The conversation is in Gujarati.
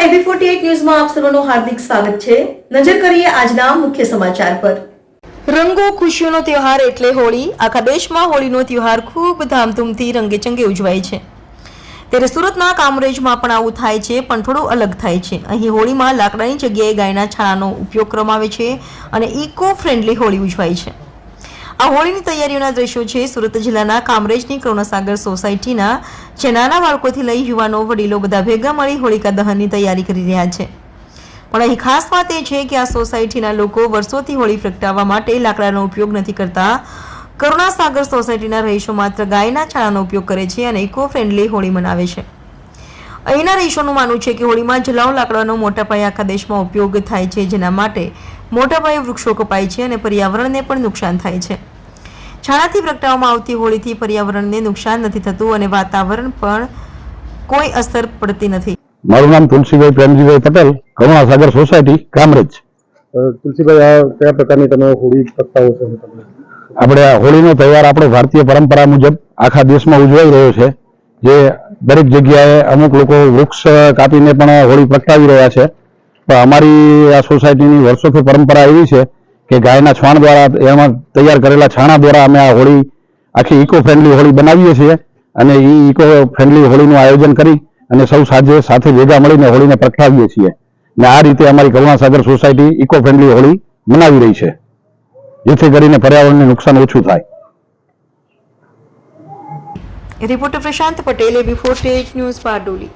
ફોર્ટી ન્યૂઝમાં આપ સર્વનું હાર્દિક સ્વાગત છે. નજર કરીએ આજના મુખ્ય સમાચાર પર. રંગો ખુશીઓનો તહેવાર એટલે હોળી. આખા દેશમાં હોળીનો તહેવાર ખૂબ ધામધૂમથી રંગેચંગે ઉજવાય છે. ત્યારે સુરતના કામરેજમાં પણ આવું થાય છે, પણ થોડું અલગ થાય છે. અહીં હોળીમાં લાકડાની જગ્યાએ ગાયના છાણાનો ઉપયોગ કરવામાં આવે છે અને ઇકો ફ્રેન્ડલી હોળી ઉજવાય છે. આ હોળીની તૈયારીઓના દ્રશ્યો છે. સુરત જિલ્લાના કામરેજની કરુણાસાગર સોસાયટીના જે નાના બાળકોથી લઈ યુવાનો, વડીલો બધા ભેગા મળી હોળિકા દહનની તૈયારી કરી રહ્યા છે. પણ અહીં ખાસ વાત એ છે કે આ સોસાયટીના લોકો વર્ષોથી હોળી પ્રગટાવવા માટે લાકડાનો ઉપયોગ નથી કરતા. કરુણાસાગર સોસાયટીના રહીશો માત્ર ગાયના છાણાનો ઉપયોગ કરે છે અને ઇકો ફ્રેન્ડલી હોળી મનાવે છે. અહીંના રહીશોનું માનવું છે કે હોળીમાં જલાઉ લાકડાનો મોટા પાયે આખા દેશમાં ઉપયોગ થાય છે, જેના માટે મોટા પાયે વૃક્ષો કપાય છે અને પર્યાવરણને પણ નુકસાન થાય છે. છાણાથી પ્રગટાવવામાં આવતી હોળીથી પર્યાવરણને નુકસાન નથી થતું અને વાતાવરણ પણ કોઈ અસર પડતી નથી. મારું નામ તુલસીભાઈ પ્રેમજીભાઈ પટેલ કરુણાસાગર સોસાયટી કામરેજ. તુલસીભાઈ આ કયા પ્રકારની તમે હોળી પ્રગટાવો છો? આપણે આ હોળીનો તહેવાર આપણો ભારતીય પરંપરા મુજબ આખા દેશમાં ઉજવાઈ રહ્યો છે જે દરેક જગ્યાએ અમુક લોકો વૃક્ષ કાપીને પણ હોળી પ્રગટાવી રહ્યા છે. પણ અમારી આ સોસાયટીની વર્ષોથી પરંપરા એવી છે કે ગાયના છાણ દ્વારા એમાં તૈયાર કરેલા છાણા દ્વારા અમે આ હોળી, આખી ઇકો ફ્રેન્ડલી હોળી બનાવીએ છીએ અને એ ઇકો ફ્રેન્ડલી હોળીનું આયોજન કરી અને સૌ સાંજે સાથે ભેગા મળીને હોળીને પ્રગટાવીએ છીએ. ને આ રીતે અમારી Karunasagar society eco friendly Holi મનાવી રહી છે. જેથી કરીને પર્યાવરણને નુકસાન ઓછું થાય. રિપોર્ટર પ્રશાંત પટેલે બિફોર ટેક ન્યૂઝ બારડોલી.